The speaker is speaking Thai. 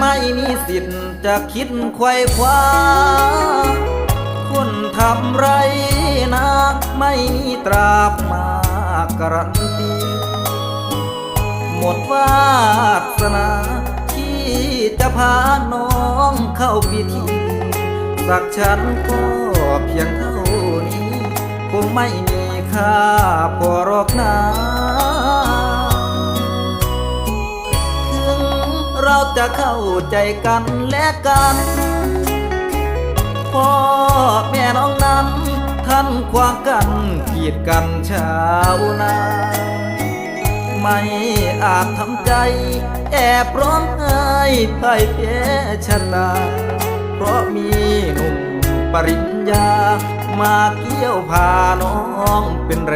ไม่มีสิทธิ์จะคิดไขว้คว้า คนทำไรนักไม่มีตราบมาการันตี หมดวาสนาที่จะพาน้องเข้าพิธี สักฉันก็เพียงเท่านี้ คงไม่มีค่าพอรอก เราจะเข้าใจกันและกัน พ่อแม่น้องนั้นท่านควางกันกีดกันชาวนา ไม่อาจทำใจ แอบร้องไห้พ่ายแพ้ชนะเพราะมีหนุ่มปริญญา มาเกี่ยวพาน้องเป็นแร